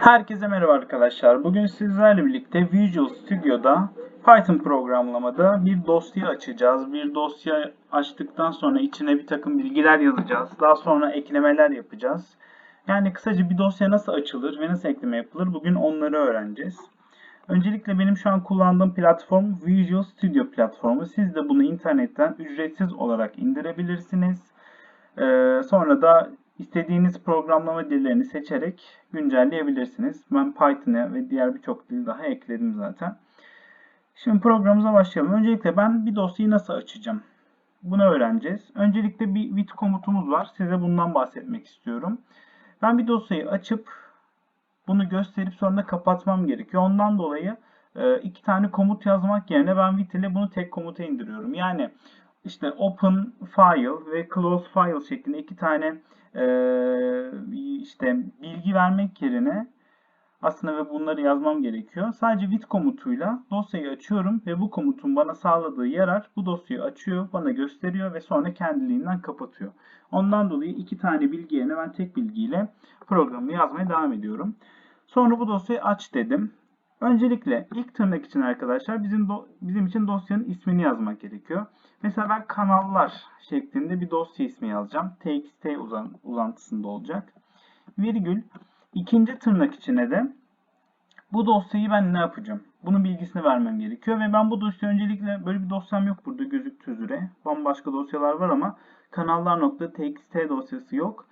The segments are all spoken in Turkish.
Herkese merhaba arkadaşlar. Bugün sizlerle birlikte Visual Studio'da Python programlamada bir dosya açacağız. Bir dosya açtıktan sonra içine bir takım bilgiler yazacağız. Daha sonra eklemeler yapacağız. Yani kısaca bir dosya nasıl açılır ve nasıl ekleme yapılır bugün onları öğreneceğiz. Öncelikle benim şu an kullandığım platform Visual Studio platformu. Siz de bunu internetten ücretsiz olarak indirebilirsiniz. Ee, sonra da istediğiniz programlama dillerini seçerek güncelleyebilirsiniz. Ben Python'a ve diğer birçok dil daha ekledim zaten. Şimdi programımıza başlayalım. Öncelikle ben bir dosyayı nasıl açacağım? Bunu öğreneceğiz. Öncelikle bir with komutumuz var. Size bundan bahsetmek istiyorum. Ben bir dosyayı açıp bunu gösterip sonra kapatmam gerekiyor. Ondan dolayı e, iki tane komut yazmak yerine ben with ile bunu tek komuta indiriyorum. Yani işte open file ve close file şeklinde iki tane e, işte bilgi vermek yerine aslında ve bunları yazmam gerekiyor. Sadece with komutuyla dosyayı açıyorum ve bu komutun bana sağladığı yarar bu dosyayı açıyor, bana gösteriyor ve sonra kendiliğinden kapatıyor. Ondan dolayı iki tane bilgi yerine ben tek bilgiyle programı yazmaya devam ediyorum. Sonra bu dosyayı aç dedim. Öncelikle ilk tırnak için arkadaşlar bizim do- bizim için dosyanın ismini yazmak gerekiyor. Mesela ben kanallar şeklinde bir dosya ismi yazacağım. txt uzan uzantısında olacak. Virgül ikinci tırnak içine de bu dosyayı ben ne yapacağım? Bunun bilgisini vermem gerekiyor ve ben bu dosya öncelikle böyle bir dosyam yok burada gözüktüğü üzere. Bambaşka dosyalar var ama kanallar.txt dosyası yok.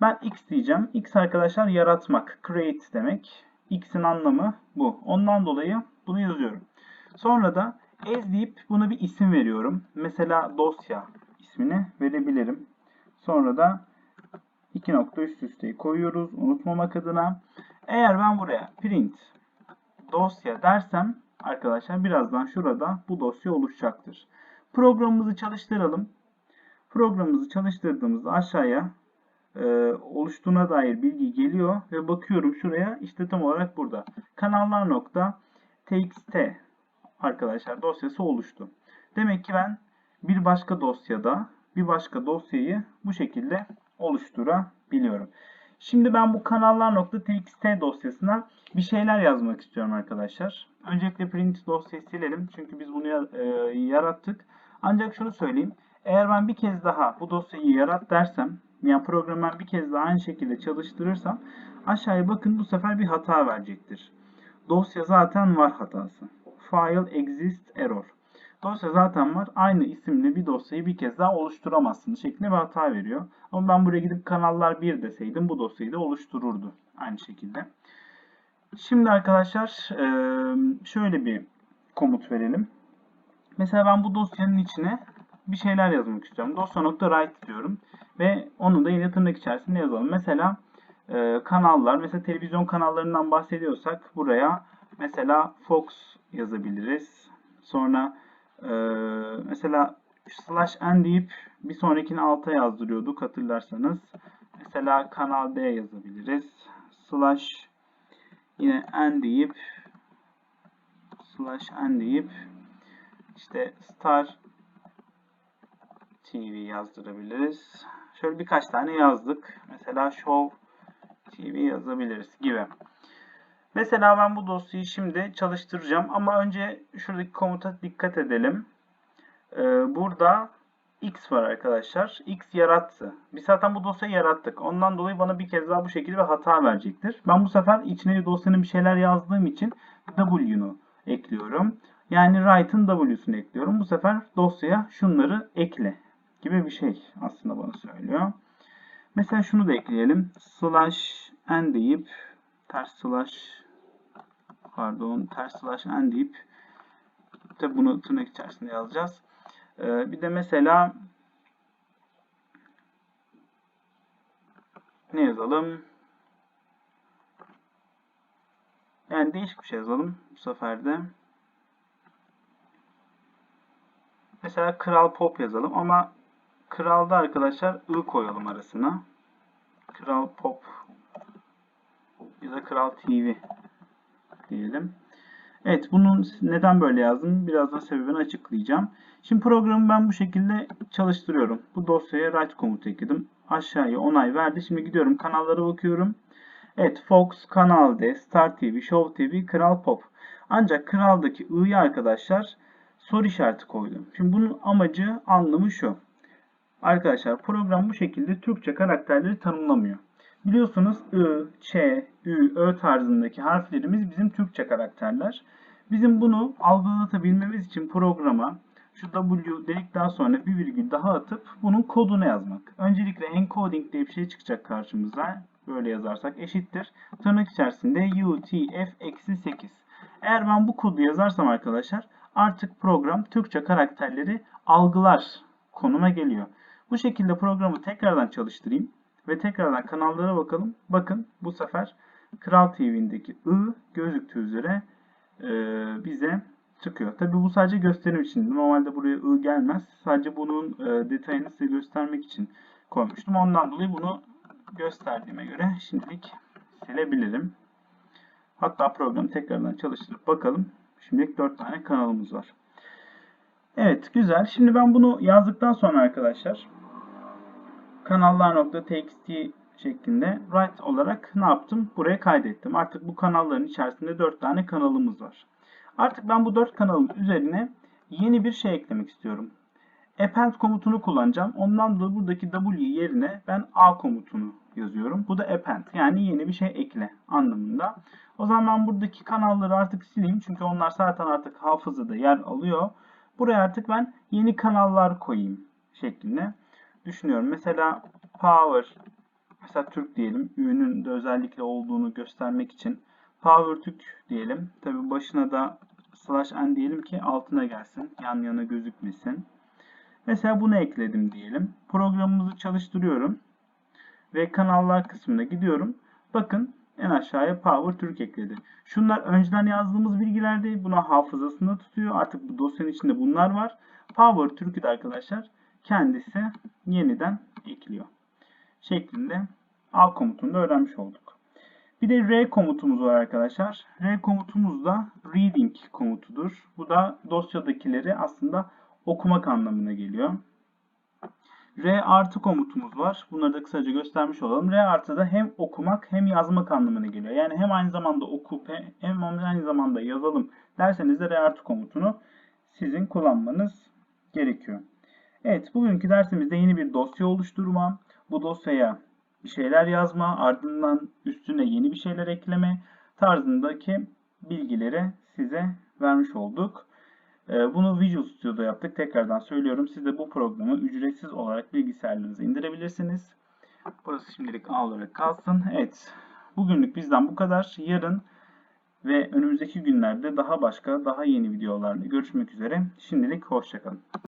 Ben x diyeceğim. x arkadaşlar yaratmak, create demek. X'in anlamı bu. Ondan dolayı bunu yazıyorum. Sonra da as deyip buna bir isim veriyorum. Mesela dosya ismini verebilirim. Sonra da iki nokta üst üste koyuyoruz unutmamak adına. Eğer ben buraya print dosya dersem arkadaşlar birazdan şurada bu dosya oluşacaktır. Programımızı çalıştıralım. Programımızı çalıştırdığımızda aşağıya e, oluştuğuna dair bilgi geliyor ve bakıyorum şuraya işte tam olarak burada. Kanallar.txt arkadaşlar dosyası oluştu. Demek ki ben bir başka dosyada bir başka dosyayı bu şekilde oluşturabiliyorum. Şimdi ben bu kanallar.txt dosyasına bir şeyler yazmak istiyorum arkadaşlar. Öncelikle print dosyayı silelim çünkü biz bunu e, yarattık. Ancak şunu söyleyeyim. Eğer ben bir kez daha bu dosyayı yarat dersem yani programı bir kez daha aynı şekilde çalıştırırsam aşağıya bakın bu sefer bir hata verecektir. Dosya zaten var hatası. File exist error. Dosya zaten var. Aynı isimli bir dosyayı bir kez daha oluşturamazsınız şeklinde bir hata veriyor. Ama ben buraya gidip kanallar 1 deseydim bu dosyayı da oluştururdu. Aynı şekilde. Şimdi arkadaşlar şöyle bir komut verelim. Mesela ben bu dosyanın içine bir şeyler yazmak istiyorum. Dosya.write diyorum. Ve onu da yine tırnak içerisinde yazalım. Mesela e, kanallar, mesela televizyon kanallarından bahsediyorsak buraya mesela Fox yazabiliriz. Sonra e, mesela slash n deyip bir sonrakini alta yazdırıyorduk hatırlarsanız. Mesela kanal D yazabiliriz. Slash yine n deyip slash n deyip işte star TV yazdırabiliriz. Şöyle birkaç tane yazdık. Mesela Show TV yazabiliriz gibi. Mesela ben bu dosyayı şimdi çalıştıracağım ama önce şuradaki komuta dikkat edelim. Ee, burada X var arkadaşlar. X yarattı. Biz zaten bu dosyayı yarattık. Ondan dolayı bana bir kez daha bu şekilde bir hata verecektir. Ben bu sefer içine dosyanın bir şeyler yazdığım için W'nu ekliyorum. Yani write'ın W'sunu ekliyorum. Bu sefer dosyaya şunları ekle gibi bir şey aslında bana söylüyor. Mesela şunu da ekleyelim. Slash n deyip ters slash pardon ters slash n deyip de bunu tırnak içerisinde yazacağız. Ee, bir de mesela ne yazalım? Yani değişik bir şey yazalım bu sefer de. Mesela Kral Pop yazalım ama Kral'da arkadaşlar I koyalım arasına. Kral Pop ya da Kral TV diyelim. Evet bunun neden böyle yazdım birazdan sebebini açıklayacağım. Şimdi programı ben bu şekilde çalıştırıyorum. Bu dosyaya write komutu ekledim. Aşağıya onay verdi. Şimdi gidiyorum kanallara bakıyorum. Evet Fox, Kanal D, Star TV, Show TV, Kral Pop. Ancak Kral'daki I'yi arkadaşlar soru işareti koydum. Şimdi bunun amacı, anlamı şu. Arkadaşlar program bu şekilde Türkçe karakterleri tanımlamıyor. Biliyorsunuz I, Ç, Ü, Ö tarzındaki harflerimiz bizim Türkçe karakterler. Bizim bunu algılatabilmemiz için programa şu W dedikten sonra bir virgül daha atıp bunun kodunu yazmak. Öncelikle encoding diye bir şey çıkacak karşımıza. Böyle yazarsak eşittir. Tırnak içerisinde UTF-8. Eğer ben bu kodu yazarsam arkadaşlar artık program Türkçe karakterleri algılar konuma geliyor. Bu şekilde programı tekrardan çalıştırayım ve tekrardan kanallara bakalım. Bakın bu sefer Kral TV'ndeki I gözüktüğü üzere e, bize çıkıyor. Tabi bu sadece gösterim için. Normalde buraya I gelmez. Sadece bunun e, detayını size göstermek için koymuştum. Ondan dolayı bunu gösterdiğime göre şimdilik silebilirim. Hatta programı tekrardan çalıştırıp bakalım. Şimdilik 4 tane kanalımız var. Evet güzel. Şimdi ben bunu yazdıktan sonra arkadaşlar kanallar.txt şeklinde write olarak ne yaptım? Buraya kaydettim. Artık bu kanalların içerisinde 4 tane kanalımız var. Artık ben bu 4 kanalın üzerine yeni bir şey eklemek istiyorum. Append komutunu kullanacağım. Ondan dolayı buradaki W yerine ben A komutunu yazıyorum. Bu da append yani yeni bir şey ekle anlamında. O zaman ben buradaki kanalları artık sileyim. Çünkü onlar zaten artık hafızada yer alıyor. Buraya artık ben yeni kanallar koyayım şeklinde düşünüyorum. Mesela Power mesela Türk diyelim. Ünün de özellikle olduğunu göstermek için Power Türk diyelim. Tabi başına da slash n diyelim ki altına gelsin. Yan yana gözükmesin. Mesela bunu ekledim diyelim. Programımızı çalıştırıyorum. Ve kanallar kısmına gidiyorum. Bakın en aşağıya Power Türk ekledi. Şunlar önceden yazdığımız bilgiler değil. Buna hafızasında tutuyor. Artık bu dosyanın içinde bunlar var. Power Türk'ü de arkadaşlar kendisi yeniden ekliyor. Şeklinde A komutunu da öğrenmiş olduk. Bir de R komutumuz var arkadaşlar. R komutumuz da reading komutudur. Bu da dosyadakileri aslında okumak anlamına geliyor. R artı komutumuz var. Bunları da kısaca göstermiş olalım. R artı da hem okumak hem yazmak anlamına geliyor. Yani hem aynı zamanda okup hem aynı zamanda yazalım derseniz de R artı komutunu sizin kullanmanız gerekiyor. Evet bugünkü dersimizde yeni bir dosya oluşturma, bu dosyaya bir şeyler yazma, ardından üstüne yeni bir şeyler ekleme tarzındaki bilgileri size vermiş olduk. Ee, bunu Visual Studio'da yaptık. Tekrardan söylüyorum. Siz de bu programı ücretsiz olarak bilgisayarlarınıza indirebilirsiniz. Burası şimdilik A olarak kalsın. Evet. Bugünlük bizden bu kadar. Yarın ve önümüzdeki günlerde daha başka, daha yeni videolarla görüşmek üzere. Şimdilik hoşçakalın.